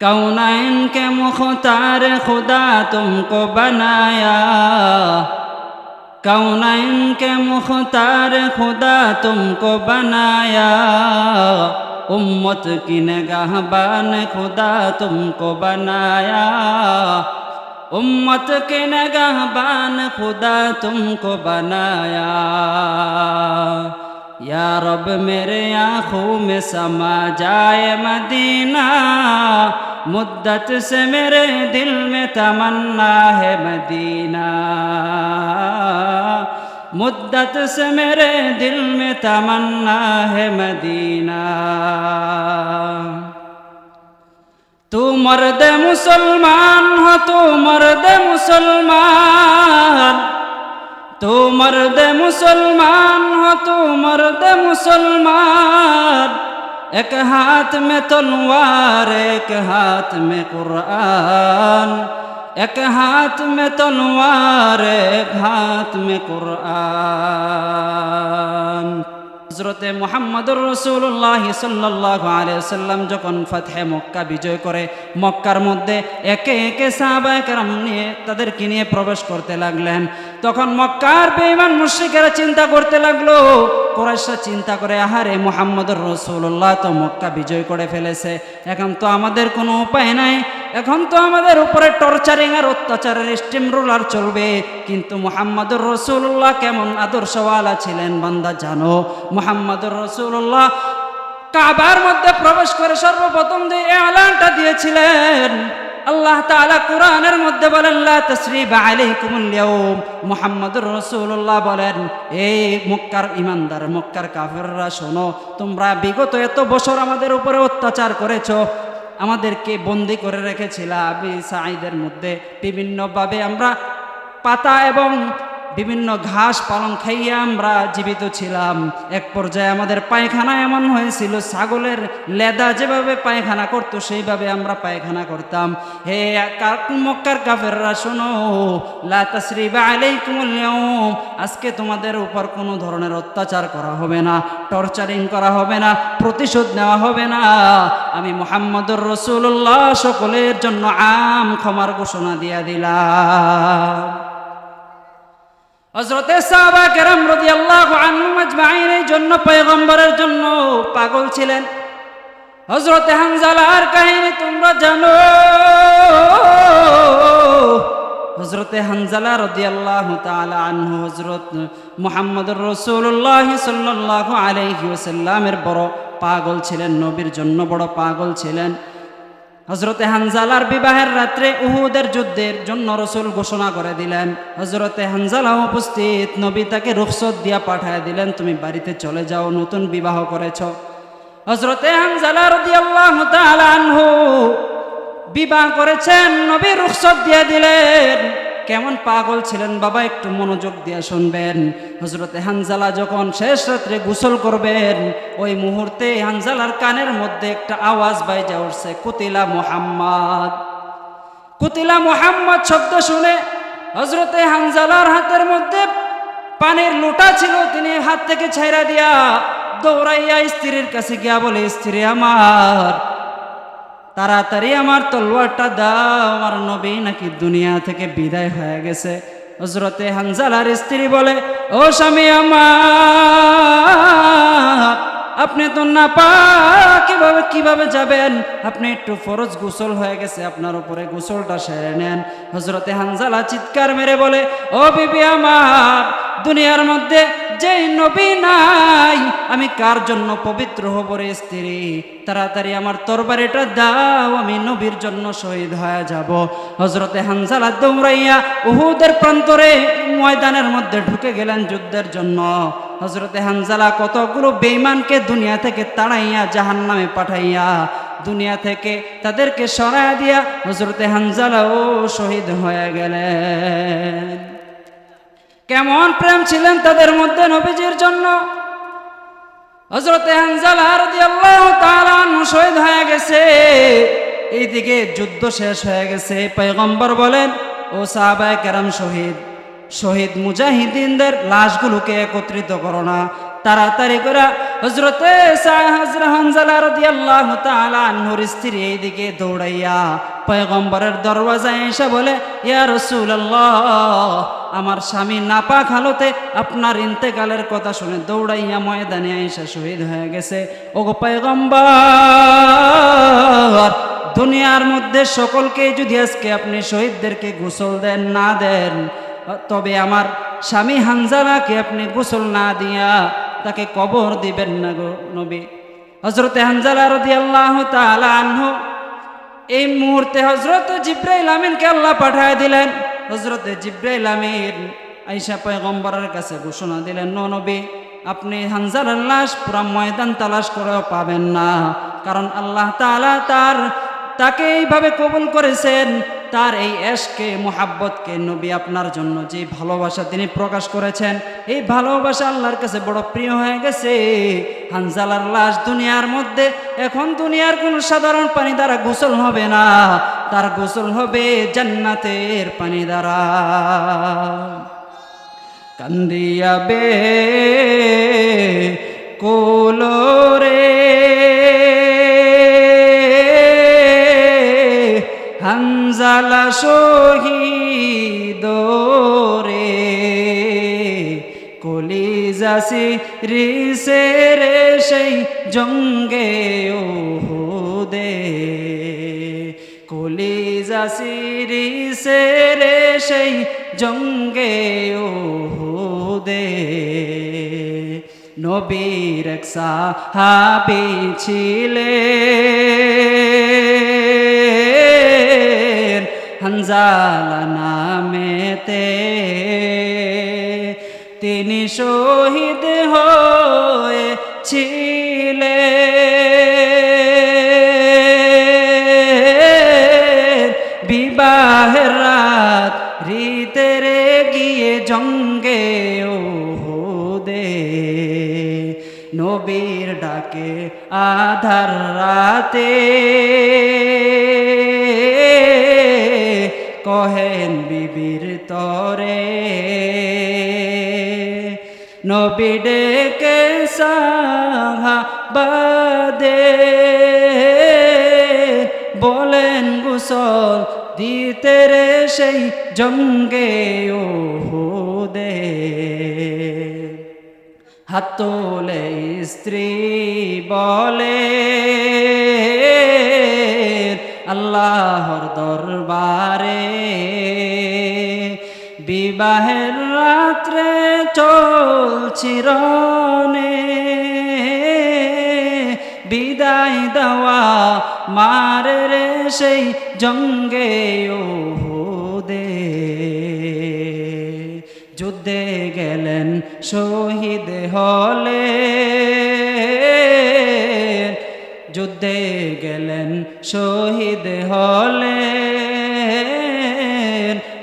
कौनैन के मुख्तार खुदा तुमको बनाया कौनैन के मुख्तार खुदा तुमको बनाया उम्मत की नगाहबान खुदा तुमको बनाया उम्मत के नगाहबान खुदा तुमको बनाया یا رب میرے آنکھوں میں سما جائے مدینہ مدت سے میرے دل میں تمنا ہے مدینہ مدت سے میرے دل میں تمنا ہے مدینہ تو مرد مسلمان ہو تو مرد مسلمان তো মর্দে মুসলমান হো তো মর্দে মুসলমান। এক হাত মে তলোয়ার, এক হাত মে কুরআন। এক হাত মে তলোয়ার, এক হাত মে কুরআন। হজরতে মোহাম্মদুর রসুল্লাহ সাল্লাহ আলিয়াল্লাম যখন ফতহে মক্কা বিজয় করে, মক্কার মধ্যে একে একে সাহাবাহাম নিয়ে তাদেরকে নিয়ে প্রবেশ করতে লাগলেন। তখন মক্কার বেইমান মুশ্রিকেরা চিন্তা করতে লাগল কোরাইশা চিন্তা করে, আহারে মোহাম্মদুর রসুল্লাহ তো মক্কা বিজয় করে ফেলেছে, এখন তো আমাদের কোনো উপায় নাই। এখন তো আমাদের উপরে টর্চারিং আর অত্যাচারের স্টিম রোলার চলবে। কিন্তু মোহাম্মদুর রসুল্লাহ কেমন আদর্শওয়ালা ছিলেন বান্দা জানো? মোহাম্মদুর রসুল্লাহ কাবার মধ্যে প্রবেশ করে সর্বপ্রথম যে এলানটা দিয়েছিলেন, আল্লাহ তাআলা কোরআনের মধ্যে বলেন, লা তাসরিবা আলাইকুমুল ইয়াউম। মুহাম্মাদুর বলেন, এই মক্কার ইমানদার, মক্কার কাফেররা শোনো, তোমরা বিগত এত বছর আমাদের উপরে অত্যাচার করেছ আমাদেরকে বন্দি করে রেখেছিলাম সাঈদের মধ্যে। বিভিন্নভাবে আমরা পাতা এবং বিভিন্ন ঘাস পালং খাইয়ে আমরা জীবিত ছিলাম। এক পর্যায়ে আমাদের পায়খানা এমন হয়েছিল, ছাগলের লেদা যেভাবে পায়খানা করতো, সেইভাবে আমরা পায়খানা করতাম। হে মক্কার কাফেররা, শোনো, লা তাসরিবা আলাইকুমুল ইয়াউম, আজকে তোমাদের উপর কোনো ধরনের অত্যাচার করা হবে না, টর্চারিং করা হবে না, প্রতিশোধ নেওয়া হবে না। আমি মোহাম্মদুর রসুল্লাহ সকলের জন্য আম ক্ষমার ঘোষণা দিয়া দিলাম। হজরতে সাহাবা কেরাম রদি আল্লাহ আজমাইন, এই জন্য পয়গম্বরের জন্য পাগল ছিলেন। হজরতে হানজালার কাহিনী তোমরা জানো। হজরতে হানজালা রদি আল্লাহ আনহু হজরত মোহাম্মদুর রসুল্লাহ সাল্লাহ আলহি ওসাল্লামের বড় পাগল ছিলেন, নবীর জন্য বড় পাগল ছিলেন। হজরতে হানজালার বিবাহের রাত্রে উহুদের যুদ্ধের জন্য রসুল ঘোষণা করে দিলেন হজরতে হানজালা উপস্থিত, নবী তাকে রুখসত দিয়া পাঠায় দিলেন, তুমি বাড়িতে চলে যাও, নতুন বিবাহ করেছ। হজরতে হানজালা রাদিয়াল্লাহু তাআলা আনহু বিবাহ করেছেন, নবী রুখসত দিয়ে দিলেন। কেমন পাগল ছিলেন বাবা, একটু মনোযোগ দিয়ে শুনবেন। হজরতে হানজালা যখন শেষ রাত্রে গোসল করবেন, ওই মুহূর্তে হানজালার কানের মধ্যে একটা আওয়াজ বাইজা উঠছে, কুতিলা মোহাম্মদ। কুতিলা মোহাম্মদ শব্দ শুনে হজরতে হানজালার হাতের মধ্যে পানির লোটা ছিল, তিনি হাত থেকে ছেড়া দিয়া দৌড়াইয়া স্ত্রীর কাছে গিয়া বলে, স্ত্রী আমার তাড়াতাড়ি আমার তলোয়ারটা দাও, আমার নবী নাকি দুনিয়া থেকে বিদায় হয়ে গেছে। হজরতে হানজালার স্ত্রী বলে, ও স্বামী আমার আপনি তো না পা কীভাবে কীভাবে যাবেন? আপনি একটু ফরজ গোসল হয়ে গেছে, আপনার উপরে গোসলটা সেরে নেন। হজরতে হানজালা চিৎকার মেরে বলে, ও বিবি আমার, দুনিয়ার মধ্যে যেই নবী নাই, আমি কার জন্য পবিত্র হব রে স্ত্রী? তাড়াতাড়ি আমার তরবারিটা দাও, আমি নবীর জন্য শহীদ হয়ে যাব। হজরতে হানজালা দৌড়াইয়া উহুদের প্রান্তরে ময়দানের মধ্যে ঢুকে গেলেন যুদ্ধের জন্য। হজরতে হানজালা কতগুলো বেইমানকে দুনিয়া থেকে তাড়াইয়া জাহান নামে পাঠাইয়া দুনিয়া থেকে তাদেরকে সরাইয়া দিয়া হজরতে ও শহীদ হয়ে গেলেন। কেমন প্রেম ছিলেন তাদের মধ্যে নবীজির জন্য। হজরতে হানজালা রাদিয়াল্লাহু তাআলা শহীদ হয়ে গেছে। এইদিকে যুদ্ধ শেষ হয়ে গেছে। পয়গম্বর বলেন, ও সাহাবায়ে কেরাম শহীদ শহীদ মুজাহিদিনদের লাশগুলোকে একত্রিত করো না। তাড়াতাড়ি করে হজরতে আনহুর স্ত্রী এইদিকে দৌড়াইয়া পয়গম্বরের দরওয়াজায় এসে বলে, ইয়া আমার স্বামী নাপাক হালতে আপনার ইন্তেকালের কথা শুনে দৌড়াইয়া ময়দানে আয়েশা শহীদ হয়ে গেছে। ওগো পয়গম্বর, দুনিয়ার মধ্যে সকলকে যদি আজকে আপনি শহীদদেরকে গোসল দেন, না দেন তবে আমার স্বামী হানজালাকে আপনি গোসল না দিয়া তাকে কবর দিবেন না গো নবী। হজরতে হানজালা রদি আল্লাহ আনহু, এই মুহূর্তে হজরত জিব্রাইল আমিনকে আল্লাহ পাঠায় দিলেন। হজরতে জিব্রাইল আমিন আইসা পয়গম্বরের কাছে ঘোষণা দিলেন নবী, আপনি হানজালার লাশ পুরা ময়দান তালাশ করেও পাবেন না। কারণ আল্লাহ তাআলা তার, তাকে এইভাবে কবুল করেছেন। তার এই এশকে মোহাব্বতকে নবী আপনার জন্য যে ভালোবাসা তিনি প্রকাশ করেছেন, এই ভালোবাসা আল্লাহর কাছে বড় প্রিয় হয়ে গেছে। হানজালার লাশ দুনিয়ার মধ্যে, এখন দুনিয়ার কোন সাধারণ পানি দ্বারা গোসল হবে না। তার গোসল হবে জান্নাতের পানি দ্বারা। কান্দিয়া বে, কোলোরে হানজালা শহীদ রে কলিজাসি রিসে রে সেই জঙ্গে ওহুদে কলিজাসি রিসে রে সেই জঙ্গে ওহুদে নবীর এক সাহাবী ছিলেন। হানজালা নামেতে তিনি শহীদ হয়েছিলেন বিবাহের রাত রীতেরে গিয়ে জঙ্গে ওহুদে নবীর ডাকে আধার রাতে। কহেন বিবির তরে, নবী ডেকে বাদে বলেন গুসল দিতে রে সেই জঙ্গে ও ওহুদে হাত তোলে স্ত্রী বলে, আল্লাহর দরবারে বিবাহের রাত্রে চলছি রনে বিদায় দেওয়া মারে রে সেই জঙ্গে ও দে যুদ্ধে গেলেন শহীদ হলে। যুদ্ধে গেলেন শহীদ হলে।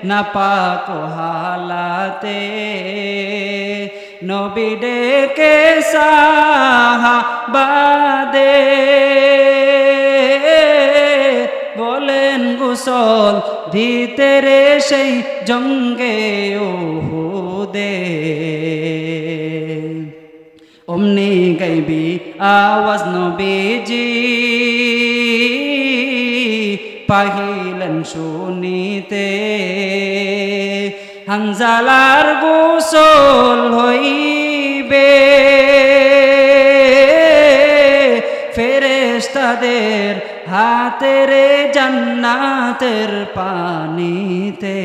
নাপাক হালাতে। নবী ডেকে সাহা বাদে বলেন, গুসল দিতে রে সেই জঙ্গে ওহুদে অমনি গাইবি আওয়াজ নবীজি। পাহিলেন শুনিতে। হানজালার গোসল হইবে। ফেরেশতাদের হাতের জান্নাতের পানিতে।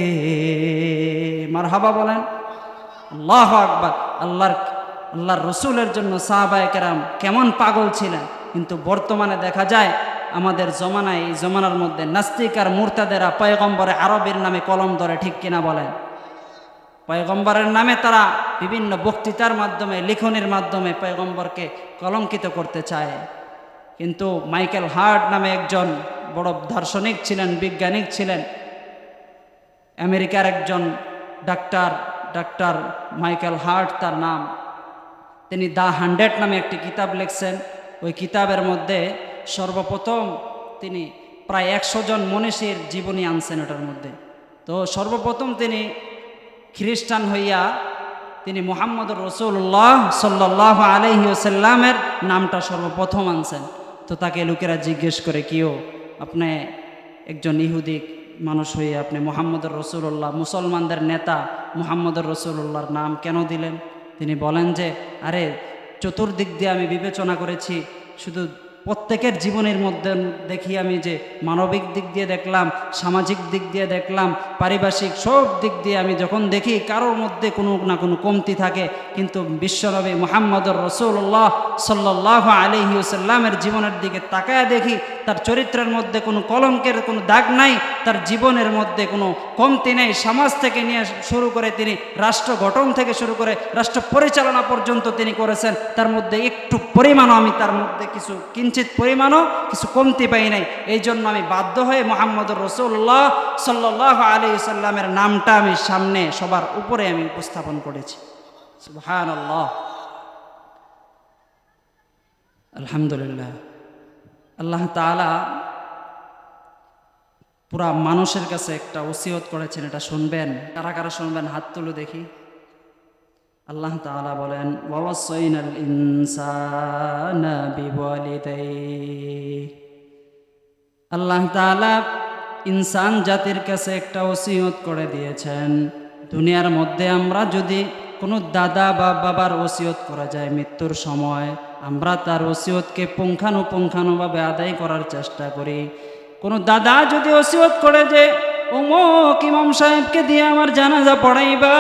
মার মারহাবা বলেন। আল্লাহ আকবার। আল্লাহর আল্লাহর রসুলের জন্য সাহাবায় কেরাম কেমন পাগল ছিলেন। কিন্তু বর্তমানে দেখা যায় আমাদের জমানায়, এই জমানার মধ্যে নাস্তিক আর মুরতাদেরা পয়গম্বরে আরবের নামে কলম ধরে, ঠিক কিনা বলেন? পয়গম্বরের নামে তারা বিভিন্ন বক্তৃতার মাধ্যমে, লিখনের মাধ্যমে পয়গম্বরকে কলঙ্কিত করতে চায়। কিন্তু মাইকেল হার্ট নামে একজন বড় দার্শনিক ছিলেন, বিজ্ঞানিক ছিলেন। আমেরিকার একজন ডাক্তার ডাক্তার মাইকেল হার্ট তার নাম। তিনি দ্য হান্ড্রেড নামে একটি কিতাব লিখছেন। ওই কিতাবের মধ্যে সর্বপ্রথম তিনি প্রায় একশো জন মনীষীর জীবনী আনছেন ওটার মধ্যে। তো সর্বপ্রথম তিনি খ্রিস্টান হইয়া তিনি মোহাম্মদ রসুল্লাহ সাল্লাহ আলহিউসাল্লামের নামটা সর্বপ্রথম আনছেন। তো তাকে লোকেরা জিজ্ঞেস করে, কিও, আপনি একজন ইহুদি মানুষ হয়ে আপনি মোহাম্মদুর রসুল্লাহ মুসলমানদের নেতা মুহাম্মদুর রসুল্লাহর নাম কেন দিলেন? তিনি বলেন যে, আরে, চতুর্দিক দিয়ে আমি বিবেচনা করেছি, শুধু প্রত্যেকের জীবনের মধ্যে দেখি আমি যে মানবিক দিক দিয়ে দেখলাম, সামাজিক দিক দিয়ে দেখলাম, পারিপার্শ্বিক সব দিক দিয়ে আমি যখন দেখি কারোর মধ্যে কোনো না কোনো কমতি থাকে, কিন্তু বিশ্বনবী মোহাম্মদুর রসুল্লাহ সাল্লাহ আলহিউসাল্লামের জীবনের দিকে তাকায় দেখি, তার চরিত্রের মধ্যে কোনো কলঙ্কের কোনো দাগ নাই, তার জীবনের মধ্যে কোনো কমতি নেই। সমাজ থেকে নিয়ে শুরু করে তিনি রাষ্ট্র গঠন থেকে শুরু করে রাষ্ট্র পরিচালনা পর্যন্ত তিনি করেছেন, তার মধ্যে একটু পরিমাণও আমি তার মধ্যে কিছু কিঞ্চিত পরিমাণও কিছু কমতি পাই নাই। এই জন্য আমি বাধ্য হয়ে মোহাম্মদুর রসুল্লাহ সাল্লাহ আলী সাল্লামের নামটা আমি সামনে সবার উপরে আমি উপস্থাপন করেছি। সুবহান আল্লাহ আলহামদুলিল্লাহ। আল্লাহ তালা পুরা মানুষের কাছে একটা ওসিয়ত করেছেন, এটা শুনবেন, কারা কারা শুনবেন, হাত তুলে দেখি। আল্লাহ তাআলা বলেন ওয়াসাইনাল ইনসানা বিওয়ালিদাইহি। আল্লাহ তাআলা ইনসান জাতির কাছে একটা ওসিয়ত করে দিয়েছেন, দুনিয়ার মধ্যে আমরা যদি কোনো দাদা বা বাবার ওসিয়ত করা যায় মৃত্যুর সময়, আমরা তার ওসিয়তকে পুঙ্খানুপুঙ্খানুভাবে আদায় করার চেষ্টা করি। কোনো দাদা যদি ওসিয়ত করে যে অমুক ইমাম সাহেবকে দিয়ে আমার জানাজা পড়াইবা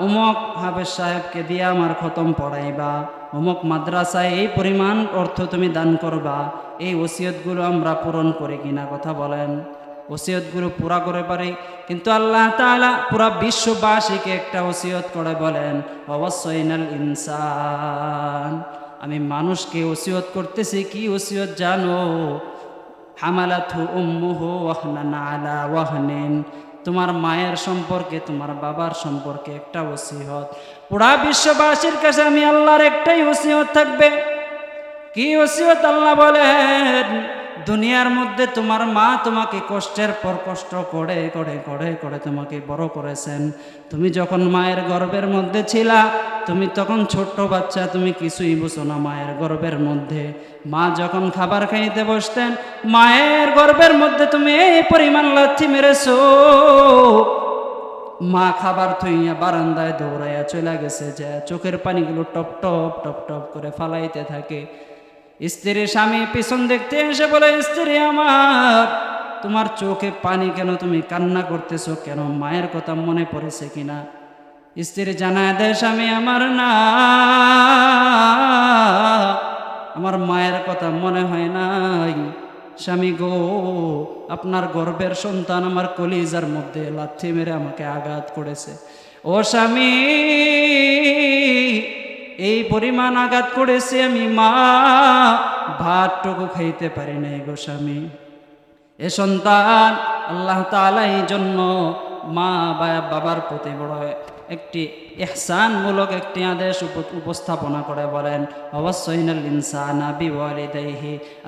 অমুক হাফেজ সাহেবকে দিয়ে আমার খতম পড়াইবা। অমুক মাদ্রাসায় এই পরিমাণ অর্থ তুমি দান করবা। এই ওসিয়তগুলো আমরা পূরণ করি কিনা কথা বলেন। ওসিয়তগুলো পুরা করে পারি। কিন্তু আল্লাহ তাআলা পুরা বিশ্ববাসীকে একটা ওসিয়ত করে বলেন, অবশ্যইনাল ইনসান। আমি মানুষকে ওসিয়ত করতেছি, কি ওসিয়ত জানো? হামালাথু উম্মুহু ওয়াহনান আলা ওয়াহনিন। তোমার মায়ের সম্পর্কে, তোমার বাবার সম্পর্কে একটা ওসিহত। পুরা বিশ্ববাসীর কাছে আমি আল্লাহর একটাই ওসিহত থাকবে। কি ওসিহত আল্লাহ বলেন? দুনিয়ার মধ্যে তোমার মা তোমাকে কষ্টের পর কষ্ট করে করে করে করে তোমাকে বড় করেছেন। তুমি যখন মায়ের গর্ভের মধ্যে ছিলা, তুমি তখন ছোট্ট বাচ্চা, তুমি কিছুই বুঝো না মায়ের গর্ভের মধ্যে। মা যখন খাবার খাইতে বসতেন, মায়ের গর্ভের মধ্যে তুমি এই পরিমাণ লাথি মেরেছো। মা খাবার থইয়া বারান্দায় দৌড়াইয়া চলে গেছে যে চোখের পানিগুলো টপ টপ টপ টপ করে ফালাইতে থাকে। স্ত্রীর স্বামী পিছন দেখতে এসে বলে, স্ত্রী আমার, তোমার চোখে পানি কেন তুমি কান্না করতেছো? কেন মায়ের কথা মনে পড়েছে কিনা? স্ত্রী জানায় দেয়, স্বামী আমার না, আমার মায়ের কথা মনে হয় নাই। স্বামী গো, আপনার গর্বের সন্তান আমার কলিজার মধ্যে লাথি মেরে আমাকে আঘাত করেছে। ও স্বামী এই পরিমাণ আঘাত করেছে আমি, মা, ভাতটুকু খাইতে পারি নাই গোস্বামী এ সন্তান আল্লাহ তালা এই জন্য মা বা বাবার প্রতি বড় একটি ইহসানমূলক একটি আদেশ উপস্থাপনা করে বলেন, অবশ্যই ইনসানা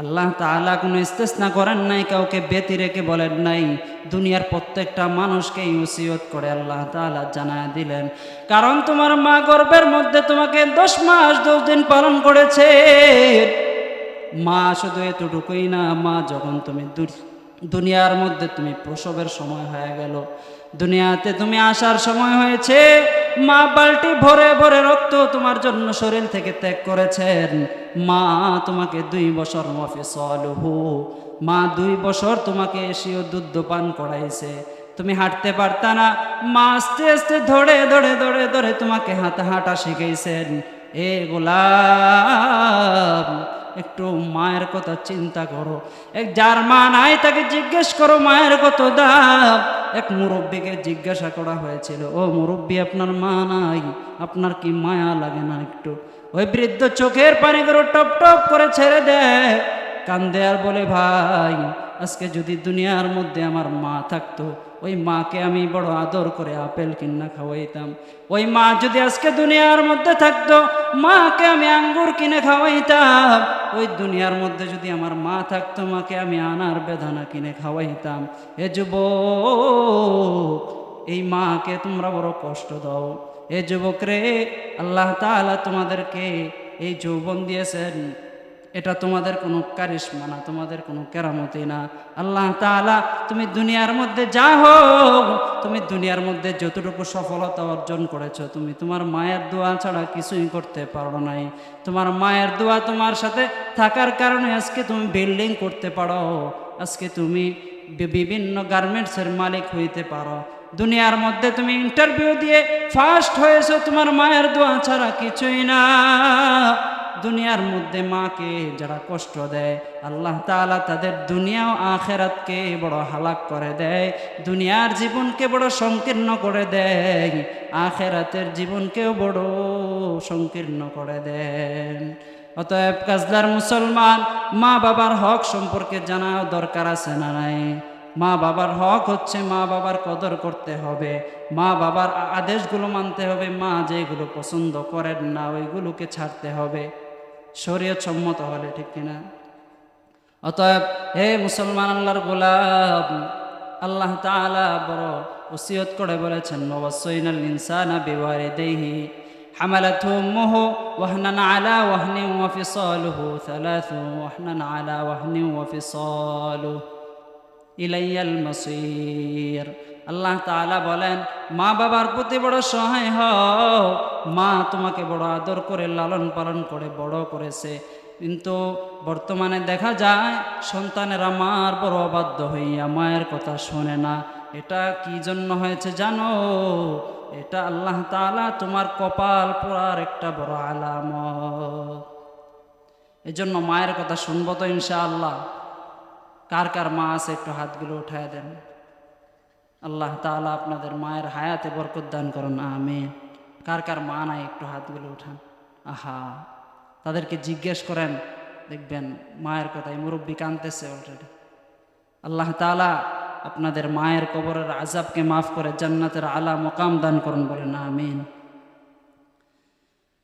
আল্লাহ তাআলা কোনো ইস্তেসনা করেন নাই, কাউকে ব্যতি রেখে বলেন নাই। দুনিয়ার প্রত্যেকটা মানুষকে ইউসিয়ত করে আল্লাহ তাআলা জানায় দিলেন। কারণ তোমার মা গর্ভের মধ্যে তোমাকে দশ মাস দশ দিন পালন করেছে। মা শুধু এতটুকুই না, মা যখন তুমি দুনিয়ার মধ্যে তুমি প্রসবের সময় হয়ে গেল দুনিয়াতে তুমি আসার সময় হয়েছে। মা বালটি ভরে ভরে রক্ত তোমার জন্য শরীর থেকে ত্যাগ করেছেন। মা তোমাকে দুই বছর মফিসলহু মা দুই বছর তোমাকে এসিও দুধ পান করাইছে। তুমি হাঁটতে পারতা না। মা আস্তে আস্তে ধরে ধরে ধরে ধরে তোমাকে হাঁটা হাঁটা শিখাইছেন। এ গোলাম একটু মায়ের কথা চিন্তা করো। এক যার মা নাই তাকে জিজ্ঞেস করো মায়ের কত দাম। এক মুরব্বীকে জিজ্ঞাসা করা হয়েছিল, ও মুরব্বী, আপনার মা নাই, আপনার কি মায়া লাগে না একটু? ওই বৃদ্ধ চোখের পানিগুলো টপ টপ করে ছেড়ে দেয়, কান্দে আর বলে, ভাই আজকে যদি দুনিয়ার মধ্যে আমার মা থাকতো, ওই মাকে আমি বড় আদর করে আপেল কিনা খাওয়াইতাম। ওই মা যদি আজকে দুনিয়ার মধ্যে থাকতো, মাকে আমি আঙ্গুর কিনে খাওয়াইতাম। ওই দুনিয়ার মধ্যে যদি আমার মা থাকতো, মাকে আমি আনার বেদানা কিনে খাওয়াইতাম। এ যুব এই মাকে তোমরা বড় কষ্ট দাও। এ যুবক রে, আল্লাহ তাআলা তোমাদেরকে এই যৌবন দিয়েছেন। এটা তোমাদের কোনো কারিশমা না, তোমাদের কোনো কেরামতি না। আল্লাহ তাআলা, তুমি দুনিয়ার মধ্যে যা হোক, তুমি দুনিয়ার মধ্যে যতটুকু সফলতা অর্জন করেছ, তুমি তোমার মায়ের দোয়া ছাড়া কিছুই করতে পারো নাই। তোমার মায়ের দোয়া তোমার সাথে থাকার কারণে আজকে তুমি বিল্ডিং করতে পারো, আজকে তুমি বিভিন্ন গার্মেন্টসের মালিক হইতে পারো। দুনিয়ার মধ্যে তুমি ইন্টারভিউ দিয়ে ফার্স্ট হয়েছো, তোমার মায়ের দোয়া ছাড়া কিছুই না। দুনিয়ার মধ্যে মাকে যারা কষ্ট দেয়, আল্লাহ তাআলা তাদের দুনিয়া ও আখেরাতকে বড় হালাক করে দেয়, দুনিয়ার জীবনকে বড় সংকীর্ণ করে দেয়, আখেরাতের জীবনকেও বড় সংকীর্ণ করে দেন। অতএব কাজদার মুসলমান মা বাবার হক সম্পর্কে জানা দরকার আছে না নাই? মা বাবার হক হচ্ছে মা বাবার কদর করতে হবে মা বাবার আদেশগুলো মানতে হবে, মা যেগুলো পছন্দ করেন না, ওইগুলোকে ছাড়তে হবে। শরীয়ত সম্মত হলে ঠিক কিনা অতএব হে মুসলমান আল্লাহর গোলাম আল্লাহ তাআলা বড় ওসিয়ত করে বলেছেন ওয়াসাইনাল ইনসানা বিওয়ালিদাইহি حملته أمه وهنا على وهن وفصاله ثلاث وهنا على وهن وفصاله ইলাইয়াল মসির আল্লাহ তাআলা বলেন, মা বাবার প্রতি বড় সহায় হও। মা তোমাকে বড় আদর করে, লালন পালন করে, বড় করেছে। কিন্তু বর্তমানে দেখা যায়, সন্তানেরা মার বড় অবাধ্য হইয়া মায়ের কথা শোনে না। এটা কি জন্য হয়েছে জানো? এটা আল্লাহ তাআলা তোমার কপাল পোড়ার একটা বড় আলাম এই জন্য মায়ের কথা শুনব তো ইনশাআল্লাহ। কার কার মা আছে একটু হাতগুলো উঠায় দেন। আল্লাহ তাআলা আপনাদের মায়ের হায়াতে বরকত দান করুন, আমিন। কার কার মা নাই, একটু হাতগুলো উঠান। আহা, তাদেরকে জিজ্ঞেস করেন, দেখবেন মায়ের কথাই মুরব্বী কানতেছে অলরেডি আল্লাহ তাআলা আপনাদের মায়ের কবরের আজাবকে মাফ করে জান্নাতের আলা মোকাম দান করুন বলেন, আমিন।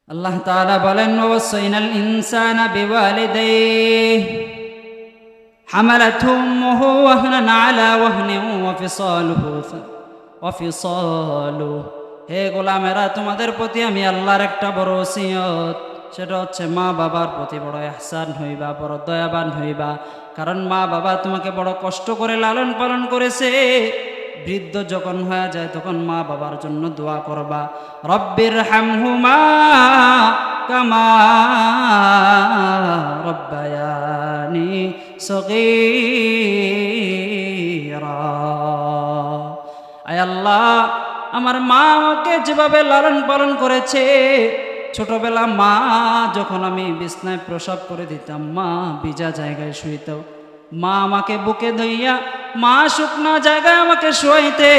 আল্লাহ তাআলা বলেন ইনসানা বিওয়ালিদাইহি। حملته أمه وهنا على وهن وفصاله وفصاله হে গোলামেরা তোমাদের প্রতি আমি আল্লাহর একটা বড় ওসিয়ত সেটা হচ্ছে মা বাবার প্রতি বড় এহসান হইবা বড় দয়াবান হইবা কারণ মা বাবা তোমাকে বড় কষ্ট করে লালন পালন করেছে বৃদ্ধ যখন হয়ে যায় তখন মা বাবার জন্য দোয়া করবা রব্বির হামহুমা কামা রব্বায়ানি সগীরা। আয় আল্লাহ, আমার মা আমাকে যেভাবে লালন পালন করেছে, ছোটবেলা মা যখন আমি বিছনায় প্রসব করে দিতাম, মা ভিজা জায়গায় শুইত। মা আমাকে বুকে ধইয়া, মা, শুকনা জায়গায় আমাকে শুয়াইতে,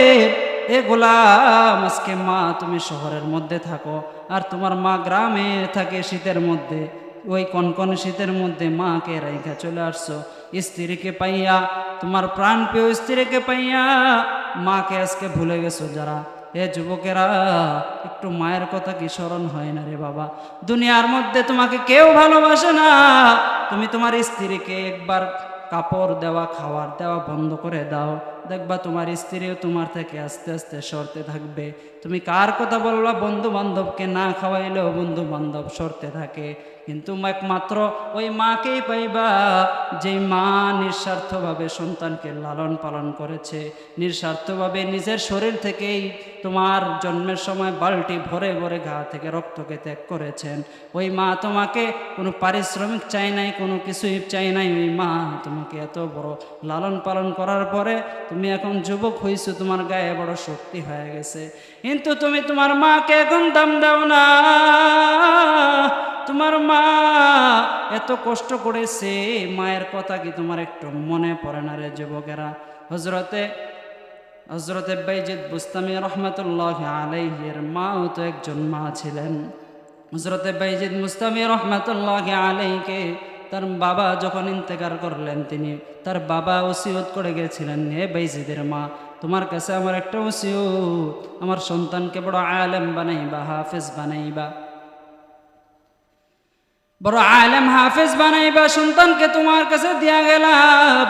এ গোলাম, আজকে মা, তুমি শহরের মধ্যে থাকো, আর তোমার মা গ্রামে থাকে শীতের মধ্যে। ওই কনকন শীতের মধ্যে মাকে রাইখা চলে আসছো। স্ত্রীকে পাইয়া, তোমার প্রাণ প্রিয় স্ত্রীকে পাইয়া মাকে আজকে ভুলে গেছো যারা? এ যুবকেরা, একটু মায়ের কথা কি স্মরণ হয় না রে বাবা? দুনিয়ার মধ্যে তোমাকে কেউ ভালোবাসে না। তুমি তোমার স্ত্রীকে একবার কাপড় দেওয়া, খাওয়ার দেওয়া বন্ধ করে দাও। দেখবা তোমার স্ত্রীও তোমার থেকে আস্তে আস্তে সরতে থাকবে। তুমি কার কথা বলবা? বন্ধু বান্ধবকে না খাওয়াইলেও বন্ধু বান্ধব সরতে থাকে। কিন্তু একমাত্র ওই মাকেই পাইবা যে মা নিঃস্বার্থভাবে সন্তানকে লালন পালন করেছে। নিঃস্বার্থভাবে নিজের শরীর থেকেই তোমার জন্মের সময় বালতি ভরে ভরে গা থেকে রক্তকে ত্যাগ করেছেন। ওই মা তোমাকে কোনো পারিশ্রমিক চাই নাই, কোনো কিছুই চাই নাই। ওই মা তোমাকে এত বড় লালন পালন করার পরে তুমি এখন যুবক হইছো, তোমার গায়ে বড় শক্তি হয়ে গেছে। কিন্তু তুমি তোমার মাকে এখন দাম দাও না। তোমার মা এত কষ্ট করেছে মায়ের কথা কি তোমার একটু মনে পড়ে না রে যুবকেরা? হজরতে হজরতে বাইজিদ বুস্তামি রহমতুল্লাহ আলাইহের মাও তো একজন মা ছিলেন। হজরতে বাইজিদ মুস্তামি রহমতুল্লাহ আলাইকে তার বাবা যখন ইন্তেকার করলেন, তিনি তার বাবা ওসিয়ত করে গেছিলেন, হে বাইজিদের মা, তোমার কাছে আমার একটা ওসিয়ত, আমার সন্তানকে বড় আলেম বানাইবা, হাফেজ বানাইবা। বড় আলেম হাফেজ বানাইবা, সন্তানকে তোমার কাছে দিয়া গেলাম।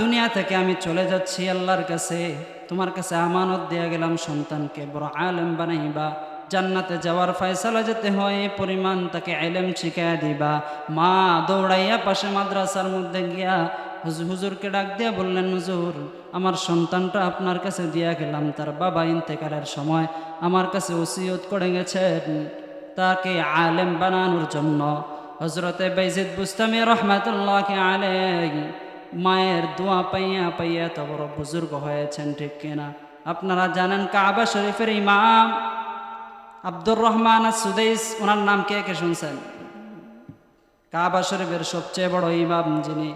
দুনিয়া থেকে আমি চলে যাচ্ছি আল্লাহর কাছে, তোমার কাছে আমানত দিয়া গেলাম সন্তানকে। বড় আলেম বানাইবা, জান্নাতে যাওয়ার ফয়সালা যেতে হয় পরিমাণ তাকে এলেম শিখাইয়া দিবা। মা দৌড়াইয়া পাশে মাদ্রাসার মধ্যে গিয়া হুজুর হুজুরকে ডাক দিয়া বললেন, হুজুর, আমার সন্তানটা আপনার কাছে দিয়া গেলাম, তার বাবা ইন্তেকালের সময় আমার কাছে ওসিয়ত করে গেছেন। তাকে আলেম বানানোর জন্য হজরতে বাইজিদ বুস্তামি রহমাতুল্লাহ আলাই মায়ের দোয়া পাইয়া পাইয়া তো বড় বুজুর্গ হয়েছেন, ঠিক কিনা? আপনারা জানেন কাবা শরীফের ইমাম আব্দুর রহমান সুদেশ ওনার নাম কে কে শুনছেন? কাবা শরীফের সবচেয়ে বড় ইমাম যিনি।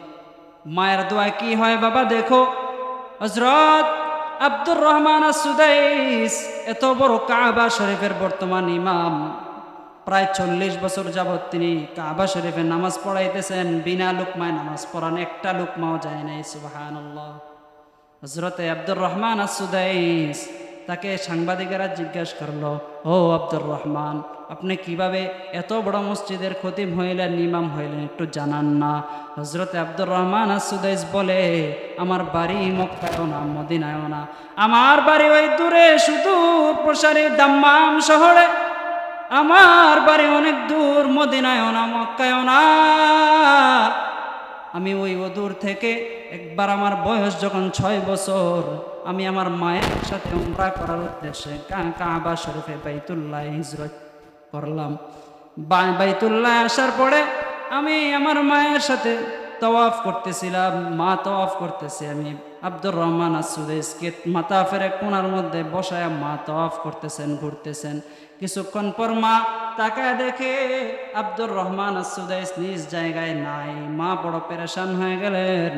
মায়ের দোয়া কি হয় বাবা, দেখো। হজরত আব্দুর রহমান সুদাইস, এত বড় কাবা শরীফের বর্তমান ইমাম। প্রায় চল্লিশ বছর যাবৎ তিনি কাবা শরীফে নামাজ পড়াইতেছেন, বিনা লুকমায় নামাজ পড়ান, একটা লুকমাও যায় নাই সুবাহান্লাহ হজরতে আব্দুর রহমান আসুদাইস তাকে সাংবাদিকেরা জিজ্ঞেস করল, ও আব্দুর রহমান, আপনি কীভাবে এত বড় মসজিদের খতিম হইলেন, ইমাম হইলেন, একটু জানান না? হজরতে আব্দুর রহমান আসুদাইস বলে, আমার বাড়ি মক্কায়ও না মদিনায়ও না। আমার বাড়ি ওই দূরে, সুদূর প্রসারী দাম্মাম শহরে। আমার বাড়ি অনেক দূর মদিনায়ও না মক্কায়ও না। আমি ওই দূর থেকে একবার আমার বয়স যখন ছয় বছর, আমি আমার মায়ের সাথে উমরা করার উদ্দেশ্যে কাবা শরীফে বাইতুল্লাহ হিজরত করলাম। বাইতুল্লাহ আসার পরে আমি আমার মায়ের সাথে তওয়াফ করতেছিলাম, মা তওয়াফ করতেছে, আমি আব্দুর রহমান আসুদেশকে মাথা ফেরে কোনার মধ্যে বসায় মা তওয়াফ করতেছেন, ঘুরতেছেন। কিছুক্ষণ পর মা তাকায় দেখে আব্দুর রহমান আসুদাইস নিজ জায়গায় নাই। মা বড় পেরেশান হয়ে গেলেন।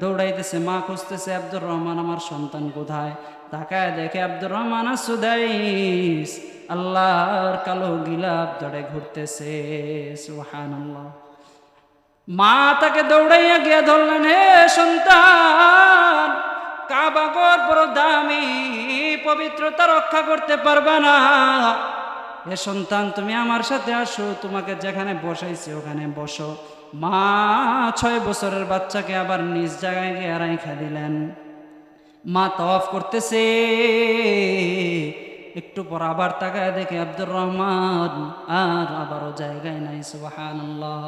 দৌড়াইতেছে, মা খুঁজতেছে, আব্দুর রহমান আমার সন্তান কোথায়? তাকায় দেখে আব্দুর রহমান আসুদাইস আল্লাহর কালো গিলাপ ধরে ঘুরতেছে। সুহান মা তাকে দৌড়াইয়া গিয়া ধরলেন, হে সন্তান কাবাগর বড় দামি, পবিত্রতা রক্ষা করতে পারবা না। হে সন্তান, তুমি আমার সাথে আসো, তোমাকে যেখানে বসাইছি ওখানে বসো। মা ছয় বছরের বাচ্চাকে আবার নিজ জায়গায় গিয়ে রাইখা দিলেন। মা তওয়াফ করতেছে। একটু পর আবার তাকায় দেখে আব্দুর রহমান, আর আবারও জায়গায় নাই, সুবহানাল্লাহ।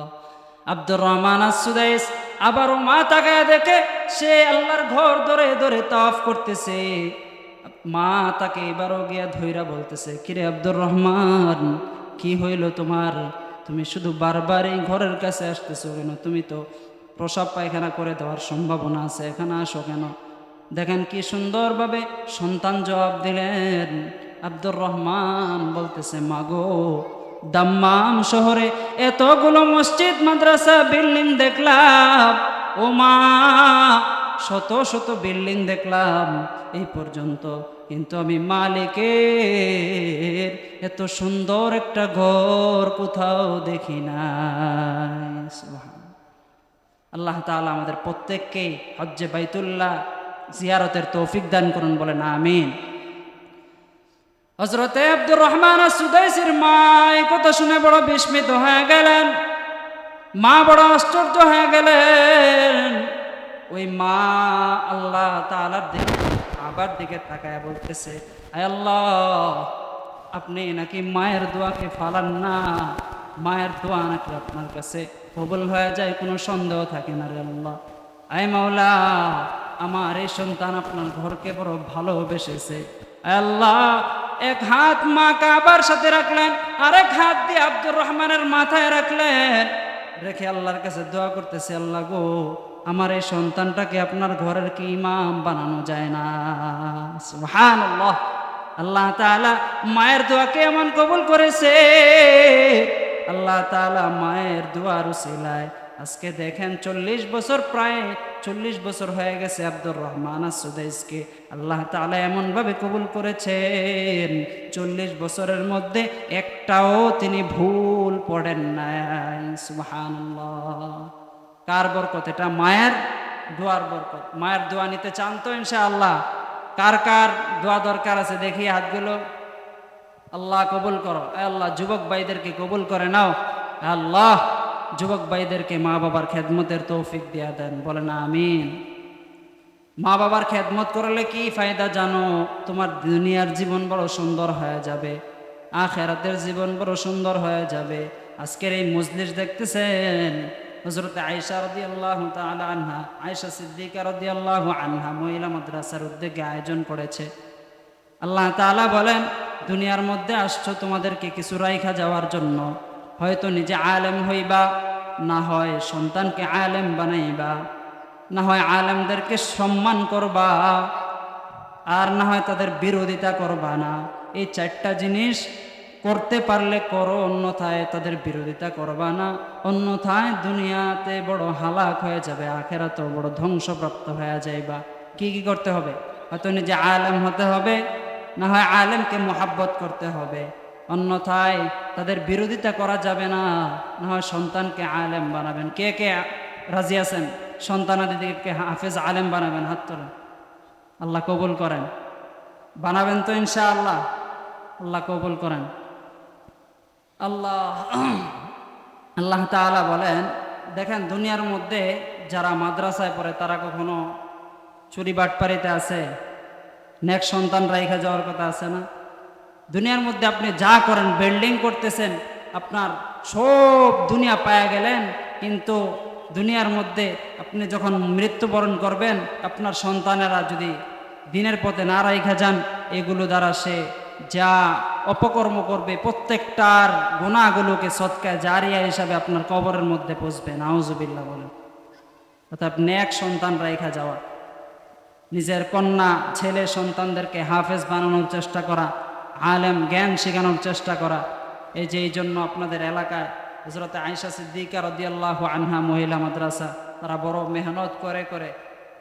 আব্দুর রহমান আসুদাইস আবারও মা তাকায় দেখে সে আল্লাহর ঘর ধরে ধরে তফ করতেছে। মা তাকে এবারও গিয়া ধৈরা বলতেছে, কিরে আব্দুর রহমান, কি হইল তোমার? তুমি শুধু বারবার এই ঘরের কাছে আসতেছো কেন? তুমি তো প্রসাব পায়খানা করে দেওয়ার সম্ভাবনা আছে, এখানে আসো কেন? দেখেন কি সুন্দরভাবে সন্তান জবাব দিলেন। আব্দুর রহমান বলতেছে, মাগো, দাম্মাম শহরে এতগুলো মসজিদ, মাদ্রাসা, বিল্ডিং দেখলাম। ও মা শত শত বিল্ডিং দেখলাম, এই পর্যন্ত। কিন্তু আমি মালিকের এত সুন্দর একটা ঘর কোথাও দেখি সুবহান আল্লাহ তাআলা আমাদের প্রত্যেককেই হজ্জে বাইতুল্লাহ জিয়ারতের তৌফিক দান করুন, বলেন আমিন। হজরতে আব্দুর রহমান সুদাইসির মা এই কথা শুনে বড় বিস্মিত হয়ে গেলেন। মা বড় আশ্চর্য হয়ে গেলেন। ওই মা আল্লাহ তাআলার দিকে আবার দিকে তাকায় বলতেছে আল্লাহ, আপনি নাকি মায়ের দোয়াকে ফালান না? মায়ের দোয়া নাকি আপনার কাছে কবুল হয়ে যায়? কোনো সন্দেহ থাকে না রে আল্লাহ। আয় মাওলা, আমার এই সন্তান আপনার ঘরকে বড় ভালোবেসেছে। আল্লাহ, এক হাত মা কাবার সাথে রাখলেন, আরেক হাত দিয়ে আব্দুর রহমানের মাথায় রাখলেন। রেখে আল্লাহর কাছে দোয়া করতেছে, আল্লাহ গো আমার এই সন্তানটাকে আপনার ঘরের কি ইমাম বানানো যায় না? সুবহানাল্লাহ। আল্লাহ তাআলা মায়ের দোয়াকে এমন কবুল করেছে। আল্লাহ তাআলা মায়ের দোয়ার উসিলায় আজকে দেখেন চল্লিশ বছর, প্রায় চল্লিশ বছর হয়ে গেছে আব্দুর রহমান সুদাইসকে আল্লাহ তাআলা এমনভাবে কবুল করেছেন, চল্লিশ বছরের মধ্যে একটাও তিনি ভুল পড়েন নাই। সুবহানাল্লাহ। কার বরকত? এটা মায়ের দোয়ার বরকত। মায়ের দোয়া নিতে চান তো ইনশাআল্লাহ। কার কার দোয়া দরকার আছে দেখি হাতগুলো। আল্লাহ কবুল করো। আল্লাহ, যুবক ভাইদেরকে কবুল করে নাও। আল্লাহ, যুবক ভাইদেরকে মা বাবার খেদমতের তৌফিক দিয়া দেন। বলে না আমিন। মা বাবার খেদমত করলে কি ফায়দা জানো? তোমার দুনিয়ার জীবন বড় সুন্দর হয়ে যাবে। আখেরাতের জীবন বড় সুন্দর হয়ে যাবে। আজকের এই মজলিস দেখতেছেন? হজরত আয়েশা রদি আল্লাহ আনহা, আয়েশা সিদ্দিকা রদি আল্লাহ আনহা মহিলা মাদ্রাসার উদ্যোগে আয়োজন করেছে। আল্লাহ তাআলা বলেন, দুনিয়ার মধ্যে আসছো তোমাদেরকে কিছু রাইখা যাওয়ার জন্য। হয়তো নিজে আলেম হইবা, না হয় সন্তানকে আলেম বানাইবা। না হয় আলেমদেরকে সম্মান করবা, আর না হয় তাদের বিরোধিতা করবা না। এই চারটা জিনিস করতে পারলে করো, অন্যথায় তাদের বিরোধিতা করবা না। অন্যথায় দুনিয়াতে বড় হালাক হয়ে যাবে, আখেরাতেও বড় ধ্বংসপ্রাপ্ত হয়ে যাইবা। কি কি করতে হবে? হয়তো নিজে আলেম হতে হবে, না হয় আলেমকে মোহাব্বত করতে হবে। অন্যথায় তাদের বিরোধিতা করা যাবে না না হয় সন্তানকে আলেম বানাবেন। কে কে রাজি আছেন? সন্তানাদিকে হাফেজ আলেম বানাবেন, হাত তোলেন। আল্লাহ কবুল করেন। বানাবেন তো ইনশাআল্লাহ। আল্লাহ কবুল করেন। আল্লাহ। আল্লাহ তাআলা বলেন, দেখেন দুনিয়ার মধ্যে যারা মাদ্রাসায় পড়ে, তারা কখনো চুরি বাটপাড়িতে আছে, নেক সন্তান রাইখা যাওয়ার কথা আছে না? দুনিয়ার মধ্যে আপনি যা করেন বিল্ডিং করতেছেন, আপনার সব দুনিয়া পায়া গেলেন, কিন্তু দুনিয়ার মধ্যে আপনি যখন মৃত্যুবরণ করবেন, আপনার সন্তানেরা যদি দিনের পথে না রাইখা যান, এগুলো দ্বারা সে যা অপকর্ম করবে, প্রত্যেকটার গুণাগুলোকে সৎকায় জারিয়া হিসাবে আপনার কবরের মধ্যে পৌঁছবে। নাউজুবিল্লাহ বলেন। অর্থাৎ নেক সন্তান রাইখা যাওয়া। নিজের কন্যা, ছেলে সন্তানদেরকে হাফেজ বানানোর চেষ্টা করা, আলেম জ্ঞান শেখানোর চেষ্টা করা, এই যে এই জন্য আপনাদের এলাকায় হজরতে আয়সা সিদ্দিকা রদিয়াল্লাহ আনহা মহিলা মাদ্রাসা, তারা বড় মেহনত করে করে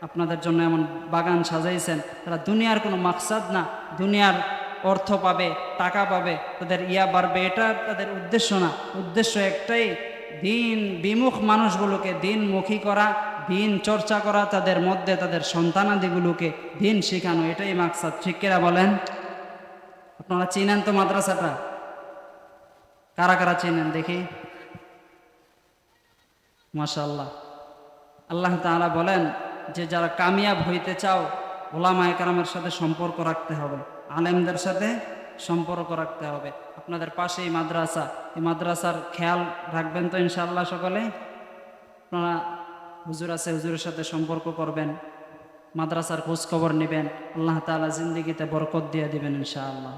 আপনাদের জন্য এমন বাগান সাজাইছেন। তারা দুনিয়ার কোনো মাকসাদ না। দুনিয়ার অর্থ পাবে, টাকা পাবে, তাদের ইয়া বাড়বে। এটা তাদের উদ্দেশ্য না। উদ্দেশ্য একটাই, দিন বিমুখ মানুষগুলোকে দিনমুখী করা, দিন চর্চা করা, তাদের মধ্যে তাদের সন্তানাদিগুলোকে দিন শেখানো। এটাই মাকসাদ। শিক্ষিরা বলেন? আপনারা চিনেন তো মাদ্রাসাটা? কারা কারা চিনেন? দেখি। মাশাল্লাহ আল্লাহ তাআলা বলেন যে, যারা কামিয়াব হইতে চাও ওলামা সাথে সম্পর্ক রাখতে হবে। আলেমদের সাথে সম্পর্ক রাখতে হবে। আপনাদের পাশে এই মাদ্রাসা, এই মাদ্রাসার খেয়াল রাখবেন তো ইনশাল্লাহ সকলে। আপনারা হুজুর আছে, হুজুরের সাথে সম্পর্ক করবেন, মাদ্রাসার খোঁজ খবর নেবেন, আল্লাহ তালা জিন্দিগিতে বরকত দিয়ে দিবেন ইনশাআল্লাহ।